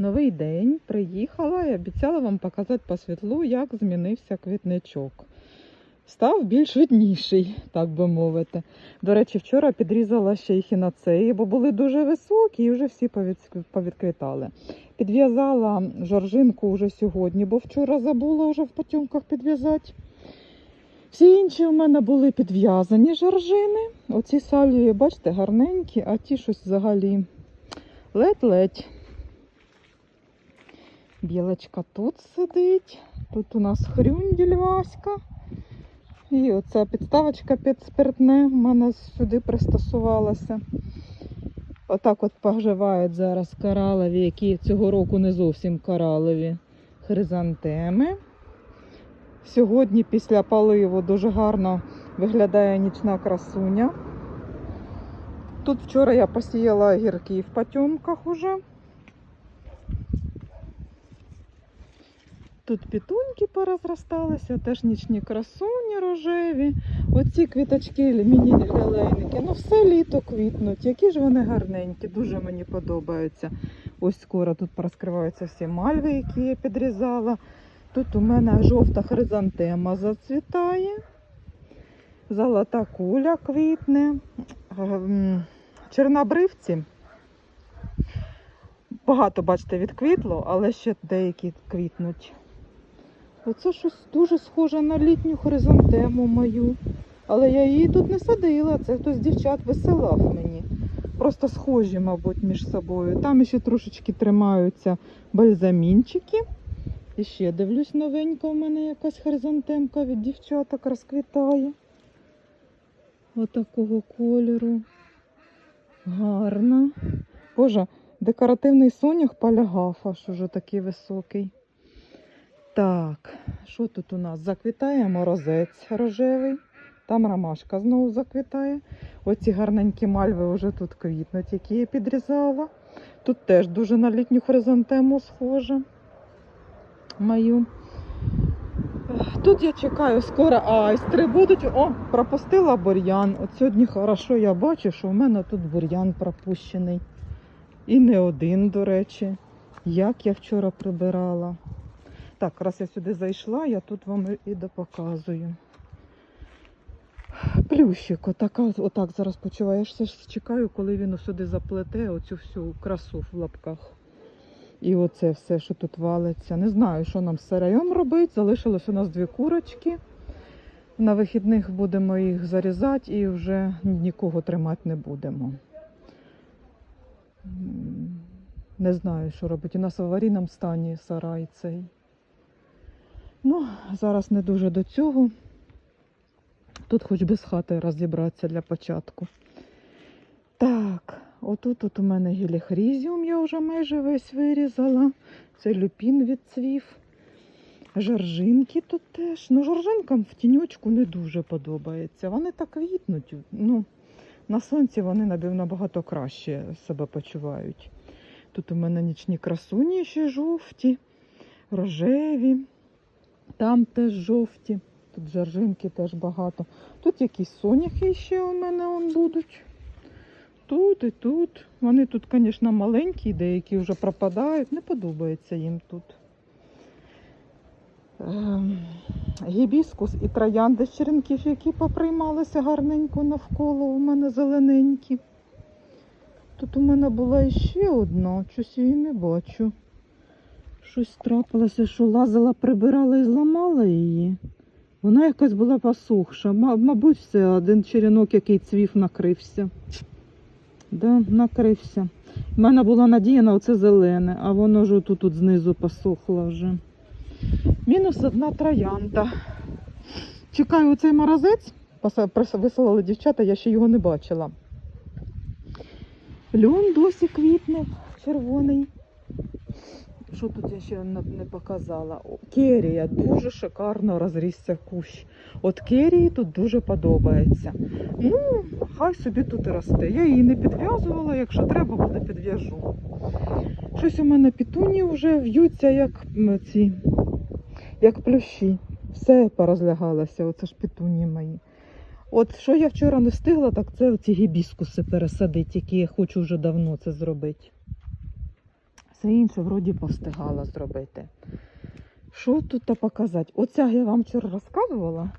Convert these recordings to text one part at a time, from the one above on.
Новий день приїхала і обіцяла вам показати по світлу, як змінився квітничок. Став більш видніший, так би мовити. До речі, вчора підрізала ще й хіноцеї, бо були дуже високі і вже всі повідквітали. Підв'язала жоржинку вже сьогодні, бо вчора забула вже в потьомках підв'язати. Всі інші у мене були підв'язані жоржини. Оці салії, бачите, гарненькі, а ті щось взагалі ледь-ледь. Білочка тут сидить. Тут у нас хрюнділь Васька. І оця підставочка під спиртне в мене сюди пристосувалася. Отак от поживають зараз коралові, які цього року не зовсім коралові хризантеми. Сьогодні після поливу дуже гарно виглядає нічна красуня. Тут вчора я посіяла огірки в потьомках уже. Тут пітуньки порозросталися, теж нічні красуні рожеві. Оці квіточки міні лілейники. Ну все літо квітнуть. Які ж вони гарненькі, дуже мені подобаються. Ось скоро тут порозкриваються всі мальви, які я підрізала. Тут у мене жовта хризантема зацвітає. Золота куля квітне. Ем, Чорнобривці. Багато, бачите, відквітло, але ще деякі квітнуть. Оце щось дуже схоже на літню хризантему мою. Але я її тут не садила, це хтось дівчат висилав мені. Просто схожі, мабуть, між собою. Там ще трошечки тримаються бальзамінчики. І ще дивлюсь, новенька у мене якась хризантемка від дівчаток розквітає. Отакого кольору. Гарна. Боже, декоративний сонях полягав, аж уже такий високий. Так, що тут у нас? Заквітає морозець рожевий. Там ромашка знову заквітає. Оці гарненькі мальви вже тут квітнуть, які я підрізала. Тут теж дуже на літню хризантему схоже. Мою. Тут я чекаю, скоро айстри будуть. О, пропустила бур'ян. От сьогодні хорошо я бачу, що в мене тут бур'ян пропущений. І не один, до речі. Як я вчора прибирала. Так, раз я сюди зайшла, я тут вам і допоказую. Плющик, отака, отак зараз почуваєшся. Чекаю, коли він сюди заплете оцю всю красу в лапках. І оце все, що тут валиться. Не знаю, що нам з сараєм робити. Залишилось у нас дві курочки. На вихідних будемо їх зарізати і вже нікого тримати не будемо. Не знаю, що робити. У нас в аварійному стані сарай цей. Ну, зараз не дуже до цього. Тут хоч би з хати розібратися для початку. Так, отут от у мене гіліхрізіум я вже майже весь вирізала. Це люпін відцвів. Жоржинки тут теж. Ну, жоржинкам в тіньочку не дуже подобається. Вони так квітнуть. Ну, на сонці вони набагато краще себе почувають. Тут у мене нічні красуні ще жовті, рожеві. Там теж жовті. Тут жоржинки теж багато. Тут якісь соняхи ще у мене он будуть. Тут і тут. Вони тут, звісно, маленькі, деякі вже пропадають. Не подобається їм тут. Ем, Гібіскус і троянди з черенків, які поприймалися гарненько навколо. У мене зелененькі. Тут у мене була іще одна, щось її не бачу. Щось трапилося, що лазила, прибирала і зламала її. Вона якась була посухша. Мабуть, все, один черенок, який цвів, накрився. Да, накрився. У мене була надія на оце зелене, а воно ж тут, тут знизу посохло вже. Мінус одна троянда. Чекаю оцей морозець. Висилали дівчата, я ще його не бачила. Льон досі квітне, червоний. Що тут я ще не показала? Керія дуже шикарно розрісся кущ. От керії тут дуже подобається. Ну, хай собі тут росте. Я її не підв'язувала, якщо треба, буде підв'яжу. Щось у мене пітуні вже в'ються, як ці, як плющі. Все порозлягалося, оце ж пітуні мої. От що я вчора не встигла, так це оці гібіскуси пересадити, які я хочу вже давно це зробити. Все інше вроді повстигала зробити. Що тут показати? Оця я вам вчора розказувала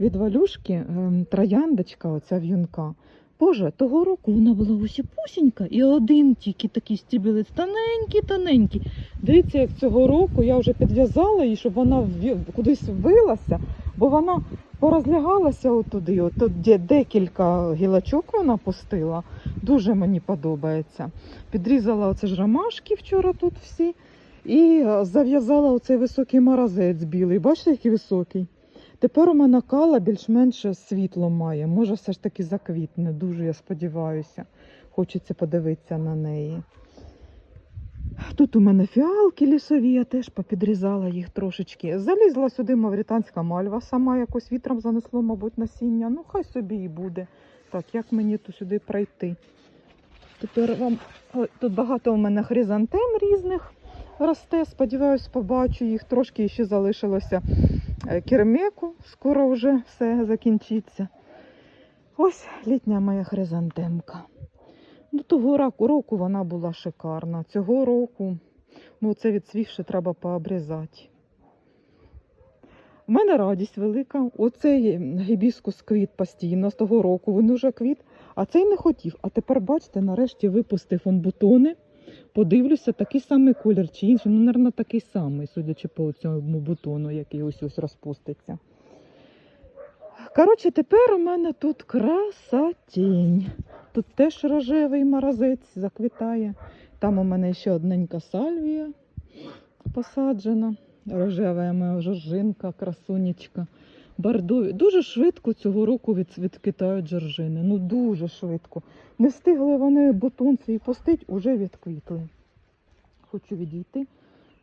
від валюшки ем, трояндочка, оця в'юнка. Боже, того року вона була усіпусінька і один тільки такий стібілець, тоненький, тоненький. Дивіться, як цього року я вже підв'язала її, щоб вона кудись вбилася, бо вона порозлягалася отуди. От де декілька гілочок вона пустила. Дуже мені подобається. Підрізала оце ж ромашки вчора тут всі. І е, зав'язала оцей високий маразець білий. Бачите, який високий? Тепер у мене кала більш-менш світло має. Може, все ж таки заквітне. Дуже я сподіваюся. Хочеться подивитися на неї. Тут у мене фіалки лісові, я теж попідрізала їх трошечки. Залізла сюди мавританська мальва, сама якось вітром занесло, мабуть, насіння. Ну, хай собі і буде. Так, як мені то сюди пройти? Тепер вам тут багато у мене хризантем різних росте. Сподіваюсь, побачу їх. Трошки ще залишилося кермеку. Скоро вже все закінчиться. Ось літня моя хризантемка. Ну, того року вона була шикарна. Цього року, ну це відсвівши, треба пообрізати. У мене радість велика. Оцей гібіскус квіт постійно з того року. Він уже квіт, а цей не хотів. А тепер, бачите, нарешті випустив он бутони. Подивлюся, такий самий колір чи інший. Ну, мабуть, такий самий, судячи по цьому бутону, який ось ось розпуститься. Коротше, тепер у мене тут красотінь. Тут теж рожевий морозець заквітає. Там у мене ще одненька сальвія посаджена. Рожева моя жоржинка, красунечка. Бордові. Дуже швидко цього року від, жоржини. Ну дуже швидко. Не встигли вони бутон свій пустить, уже відквітли. Хочу відійти,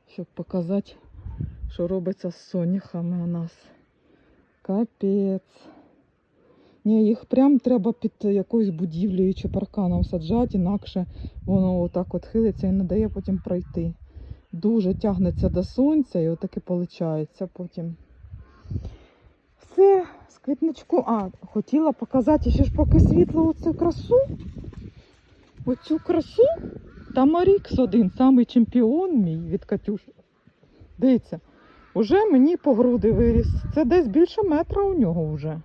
щоб показати, що робиться з соняхами у нас. Капець. Ні, їх прям треба під якоюсь будівлею чи парканом саджати, інакше воно отак от хилиться і не дає потім пройти. Дуже тягнеться до сонця і отаке виходить потім. Все, з квітничку. А, хотіла показати ще ж поки світло оцю красу. Оцю красу. Там Марікс один, самий чемпіон мій від Катюші. Дивіться, уже мені по груди виріс. Це десь більше метра у нього вже.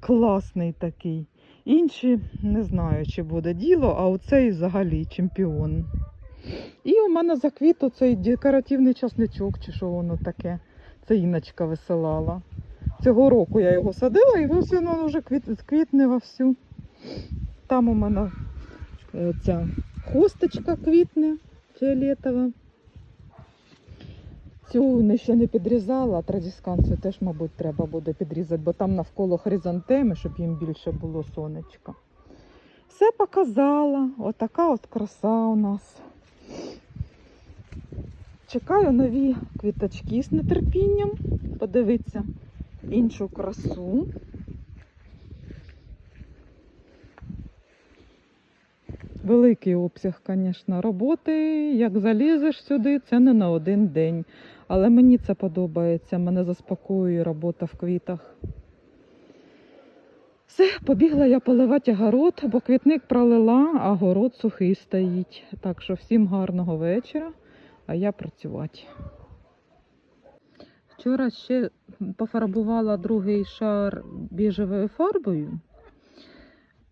Класний такий. Інші не знаю, чи буде діло, а оцей взагалі чемпіон. І у мене заквіт оцей декоративний часничок, чи що воно таке. Це Іночка висилала. Цього року я його садила і ось він вже квіт, квітне вовсю. Там у мене е, ця хосточка квітне фіолетова. Цю не ще не підрізала, а традісканцію теж, мабуть, треба буде підрізати, бо там навколо хризантеми, щоб їм більше було сонечка. Все показала. Отака от краса у нас. Чекаю нові квіточки з нетерпінням. Подивіться іншу красу. Великий обсяг, звісно, роботи. Як залізеш сюди, це не на один день. Але мені це подобається, мене заспокоює робота в квітах. Все, побігла я поливати огород, бо квітник пролила, а город сухий стоїть. Так що всім гарного вечора, а я працювати. Вчора ще пофарбувала другий шар біжевою фарбою.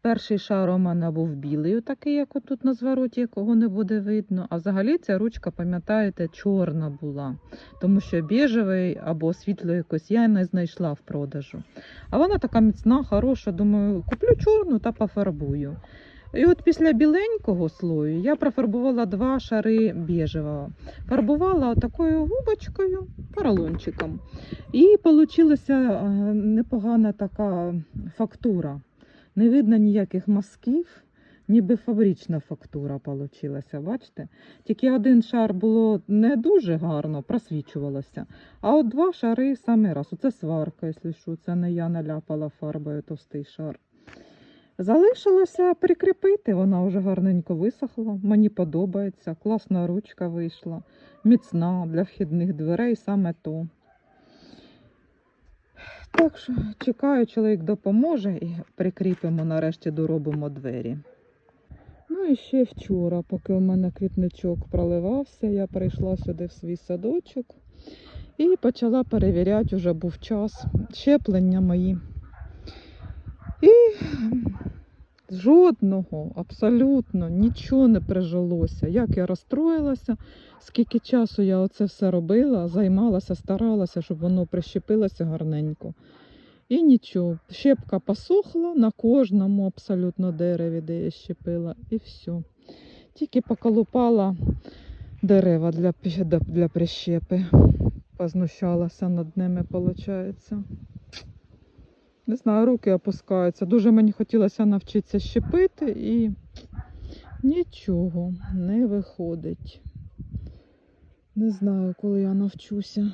Перший шар у мене був білий, такий, як отут на звороті, якого не буде видно. А взагалі ця ручка, пам'ятаєте, чорна була, тому що біжевий або світло якось я не знайшла в продажу. А вона така міцна, хороша. Думаю, куплю чорну та пофарбую. І от після біленького слою я профарбувала два шари біжевого. Фарбувала такою губочкою, поролончиком. І вийшла непогана така фактура. Не видно ніяких мазків, ніби фабрична фактура вийшла, бачите? Тільки один шар було не дуже гарно, просвічувалося. А от два шари саме раз. Оце сварка, якщо що, це не я наляпала фарбою товстий шар. Залишилося прикріпити, вона вже гарненько висохла. Мені подобається, класна ручка вийшла, міцна для вхідних дверей, саме то. Так що чекаю, чоловік допоможе і прикріпимо, нарешті доробимо двері. Ну і ще вчора, поки у мене квітничок проливався, я прийшла сюди в свій садочок і почала перевіряти, вже був час щеплення мої. І жодного, абсолютно нічого не прижилося. Як я розстроїлася, скільки часу я оце все робила, займалася, старалася, щоб воно прищепилося гарненько. І нічого. Щепка посохла на кожному абсолютно дереві, де я щепила, і все. Тільки поколупала дерева для, для- прищепи. Познущалася над ними, виходить. Не знаю, руки опускаються. Дуже мені хотілося навчитися щепити і нічого не виходить. Не знаю, коли я навчуся.